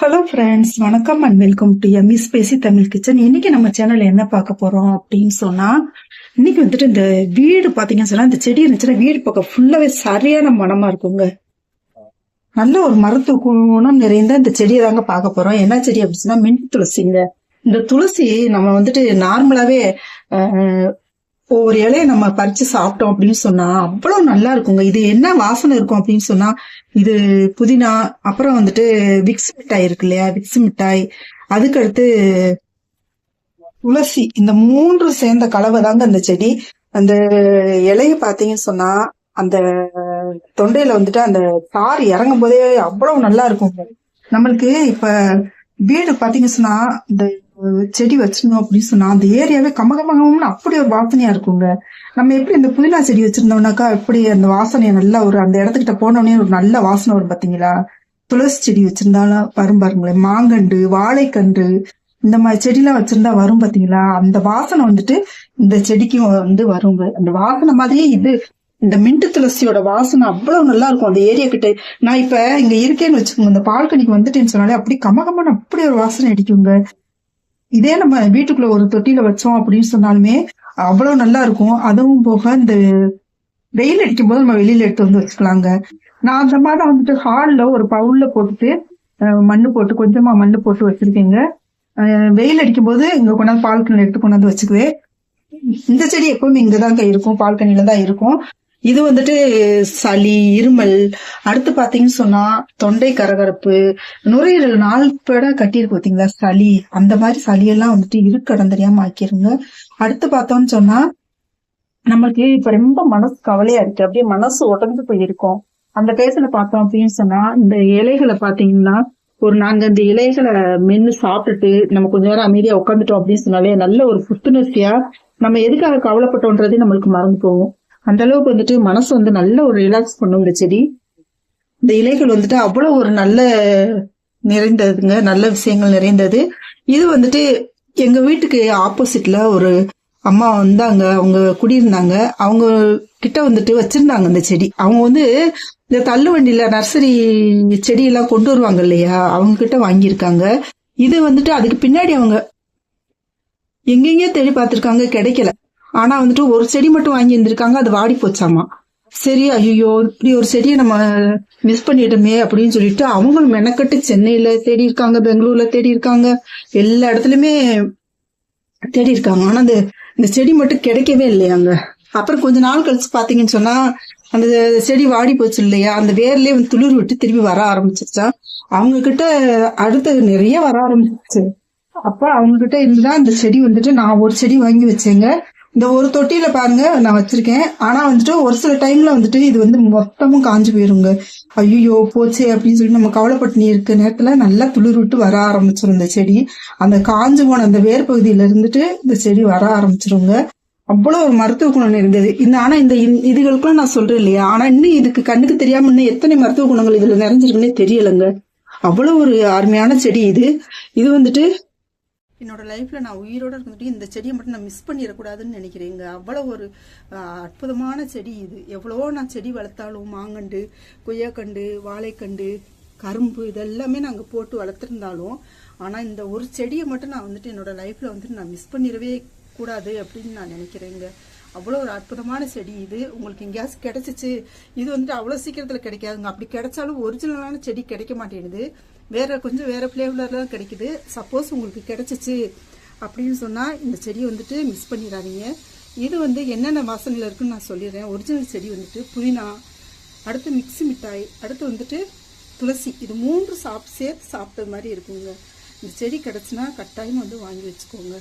Hello friends வணக்கம் and welcome to எம்இஸ் பேசி தமிழ் கிச்சன் இன்னைக்கு நம்ம சேனல்ல என்ன பார்க்க போறோம் அப்படின்னு சொன்னா இன்னைக்கு வந்துட்டு இந்த வீடு பாத்தீங்கன்னு சொன்னா இந்த செடி இருந்துச்சுன்னா வீடு பக்கம் ஃபுல்லாவே சரியான மனமா இருக்குங்க. நல்ல ஒரு மருத்துவ குணம் நிறைந்த இந்த செடியை தாங்க பார்க்க போறோம். என்ன செடி அப்படின்னு சொன்னா மின் துளசிங்க. இந்த துளசி நம்ம வந்துட்டு நார்மலாவே அஹ், ஒவ்வொரு இலையை நம்ம பறிச்சு சாப்பிட்டோம் அப்படின்னு சொன்னா அவ்வளவு நல்லா இருக்குங்க. இது என்ன வாசனை இருக்கும் அப்படின்னு சொன்னா இது புதினா அப்புறம் வந்துட்டு விக்ஸ் மிட்டாய் இருக்கு இல்லையா? விக்ஸ் மிட்டாய். அதுக்கடுத்து துளசி. இந்த மூன்று சேர்ந்த கலவை தாங்க அந்த செடி. அந்த இலைய பாத்தீங்கன்னு சொன்னா அந்த தொண்டையில வந்துட்டு அந்த தார் இறங்கும் போதே அவ்வளவு நல்லா இருக்கும் நம்மளுக்கு இப்ப வீடு பாத்தீங்கன்னு சொன்னா இந்த செடி வச்சிருந்தோம் அப்படின்னு சொன்னா அந்த ஏரியாவே கமகமகம்னு அப்படி ஒரு வாசனையா இருக்குங்க. நம்ம எப்படி இந்த புதினா செடி வச்சிருந்தோம்னாக்கா எப்படி அந்த வாசனையை நல்லா ஒரு அந்த இடத்துக்கிட்ட போனோடனே ஒரு நல்ல வாசனை வரும் பாத்தீங்களா? துளசி செடி வச்சிருந்தாலும் வரும் பாருங்களேன். மாங்கண்டு வாழைக்கன்று இந்த மாதிரி செடிலாம் வச்சிருந்தா வரும் பாத்தீங்களா? அந்த வாசனை வந்துட்டு இந்த செடிக்கும் வந்து வருங்க. அந்த வாசனை மாதிரியே இது. இந்த மின்ட்டு துளசியோட வாசனை அவ்வளவு நல்லா இருக்கும் அந்த ஏரியா கிட்ட. நான் இப்ப இங்க இருக்கேன்னு வச்சுக்கோங்க இந்த பால்கனிக்கு வந்துட்டேன்னு சொன்னாலே அப்படி கமகமான அப்படி ஒரு வாசனை அடிக்குங்க. இதே நம்ம வீட்டுக்குள்ள ஒரு தொட்டியில வச்சோம் அப்படின்னு சொன்னாலுமே அவ்வளவு நல்லா இருக்கும். அதுவும் போக இந்த வெயில் அடிக்கும் போது நம்ம வெளியில எடுத்து வந்து வச்சுக்கலாங்க. நான் அந்த மாதிரி வந்துட்டு ஹால்ல ஒரு பவுல்ல போட்டுட்டு மண்ணு போட்டு கொஞ்சமா மண்ணு போட்டு வச்சிருக்கேங்க. வெயில் அடிக்கும் போது இங்க கொண்டாந்து பால்கனில எடுத்து கொண்டாந்து வச்சுக்குவேன். இந்த செடி எப்பவுமே இங்கதாங்க இருக்கும். பால்கனில தான் இருக்கும். இது வந்துட்டு சளி இருமல் அடுத்து பாத்தீங்கன்னு சொன்னா தொண்டை கரகரப்பு நுரையீரல் நாள்பட கட்டியிருக்கு பாத்தீங்களா? சளி. அந்த மாதிரி சளியெல்லாம் வந்துட்டு இருக்கடம் தெரியாம ஆக்கிருங்க. அடுத்து பார்த்தோம்னு சொன்னா நம்மளுக்கு இப்ப ரொம்ப மனசு கவலையா இருக்கு. அப்படியே மனசு உடஞ்சு போயிருக்கும். அந்த டேஸ்ட்ல பார்த்தோம் அப்படின்னு சொன்னா இந்த இலைகளை பாத்தீங்கன்னா ஒரு நாங்க இந்த இலைகளை மென்னு சாப்பிட்டுட்டு நம்ம கொஞ்ச நேரம் அமைதியா உட்காந்துட்டோம் அப்படின்னு சொன்னாலே நல்ல ஒரு புத்துணர்ச்சியா நம்ம எதுக்காக கவலைப்பட்டோன்றதே நம்மளுக்கு மறந்து போகும். அந்த அளவுக்கு வந்துட்டு மனசு வந்து நல்ல ஒரு ரிலாக்ஸ் பண்ணும் இந்த செடி இந்த இலைகள் வந்துட்டு அவ்வளவு ஒரு நல்ல நிறைந்ததுங்க நல்ல விஷயங்கள் நிறைந்தது. இது வந்துட்டு எங்க வீட்டுக்கு ஆப்போசிட்ல ஒரு அம்மா வந்தாங்க அவங்க குடியிருந்தாங்க. அவங்க கிட்ட வந்துட்டு வச்சிருந்தாங்க இந்த செடி. அவங்க வந்து இந்த தள்ளு வண்டியில நர்சரி செடி எல்லாம் கொண்டு வருவாங்க இல்லையா? அவங்க கிட்ட வாங்கியிருக்காங்க. இது வந்துட்டு அதுக்கு பின்னாடி அவங்க எங்கெங்கயோ தேடி பார்த்திருக்காங்க கிடைக்கல. ஆனா வந்துட்டு ஒரு செடி மட்டும் வாங்கி இருந்திருக்காங்க அது வாடி போச்சாமா? சரி ஐயோ இப்படி ஒரு செடியை நம்ம மிஸ் பண்ணிட்டோமே அப்படின்னு சொல்லிட்டு அவங்களும் மெனக்கட்டு சென்னையில தேடி இருக்காங்க பெங்களூர்ல தேடி இருக்காங்க. எல்லா இடத்துலயுமே தேடி இருக்காங்க. ஆனா அந்த இந்த செடி மட்டும் கிடைக்கவே இல்லையாங்க அப்புறம் கொஞ்ச நாள் கழிச்சு பாத்தீங்கன்னு சொன்னா அந்த செடி வாடி போச்சு இல்லையா? அந்த வேர்லயே வந்து துளிர் விட்டு திரும்பி வர ஆரம்பிச்சிருச்சா? அவங்க கிட்ட அடுத்து நிறைய வர ஆரம்பிச்சிருச்சு. அப்ப அவங்க கிட்ட இருந்துதான் இந்த செடி வந்துட்டு நான் ஒரு செடி வாங்கி வச்சேங்க. இந்த ஒரு தொட்டியில பாருங்க நான் வச்சிருக்கேன். ஆனா வந்துட்டு ஒரு சில டைம்ல வந்துட்டு இது வந்து மொத்தமும் காஞ்சு போயிருங்க. ஐயோ போச்சே அப்படின்னு சொல்லி நம்ம கவலைப்பட்டு இருக்க நேரத்துல நல்லா துளிர் விட்டு வர ஆரம்பிச்சிரும் இந்த செடி. அந்த காஞ்சு போன அந்த வேர் பகுதியில இருந்துட்டு இந்த செடி வர ஆரம்பிச்சிருங்க. அவ்வளவு ஒரு மருத்துவ குணம் இருந்தது இந்த ஆனா இந்த இந்த- இதுகளுக்குலாம் நான் சொல்றேன் இல்லையா? ஆனா இன்னும் இதுக்கு கண்ணுக்கு தெரியாம இன்னும் எத்தனை மருத்துவ குணங்கள் இதுல நிறைஞ்சிருக்குன்னே தெரியலங்க. அவ்வளவு ஒரு அருமையான செடி இது. இது வந்துட்டு என்னோட லைஃப்ல நான் உயிரோட இருந்துட்டு இந்த செடியை மட்டும் நான் மிஸ் பண்ணிடக்கூடாதுன்னு நினைக்கிறேங்க. அவ்வளவு ஒரு அற்புதமான செடி இது. எவ்வளவோ நான் செடி வளர்த்தாலும் மாங்கண்டு கொய்யாக்கண்டு வாழைக்கண்டு கரும்பு இதெல்லாமே நாங்கள் போட்டு வளர்த்துருந்தாலும் ஆனால் இந்த ஒரு செடியை மட்டும் நான் வந்துட்டு என்னோட லைஃப்ல வந்துட்டு நான் மிஸ் பண்ணிடவே கூடாது அப்படின்னு நான் நினைக்கிறேங்க. அவ்வளோ ஒரு அற்புதமான செடி இது. உங்களுக்கு எங்கேயாச்சும் கிடைச்சிச்சு. இது வந்துட்டு அவ்வளோ சீக்கிரத்தில் கிடைக்காதுங்க. அப்படி கிடைச்சாலும் ஒரிஜினலான செடி கிடைக்க மாட்டேங்குது. வேற கொஞ்சம் வேற ஃப்ளேவரில் தான் கிடைக்குது. சப்போஸ் உங்களுக்கு கிடைச்சிச்சு அப்படின்னு சொன்னால் இந்த செடியை வந்துட்டு மிஸ் பண்ணிடாதீங்க. இது வந்து என்னென்ன வாசனையில் இருக்குன்னு நான் சொல்லிடுறேன். ஒரிஜினல் செடி வந்துட்டு புதினா அடுத்து மிக்ஸி மிட்டாய் அடுத்து வந்துட்டு துளசி. இது மூன்று சாப் சேர்த்து சாப்பிட்டது மாதிரி இருக்குங்க. இந்த செடி கிடச்சுன்னா கட்டாயம் வந்து வாங்கி வச்சுக்கோங்க.